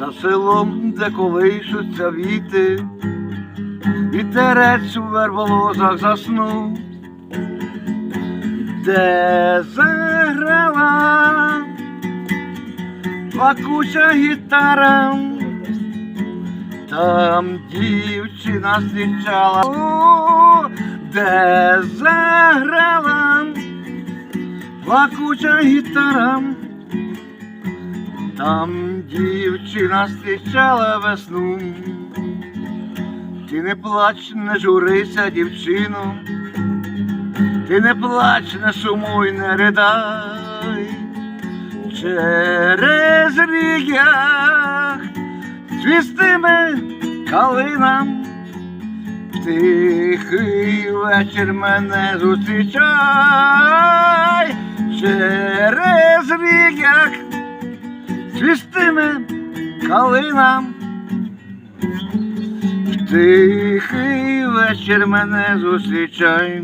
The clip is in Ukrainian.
за селом, де колишуться віти, вітерець у верболозах заснув, де заграла плакуча гітара, там дівчина зустрічала, де заграла плакуча гітара. Там дівчина зустрічала весну. Ти не плач, не журися, дівчино, ти не плач, не сумуй, не ридай. Через ріях цвістиме калина, тихий вечір мене зустрічай, через ріях цвістиме калина. В Тихий вечір мене зустрічай.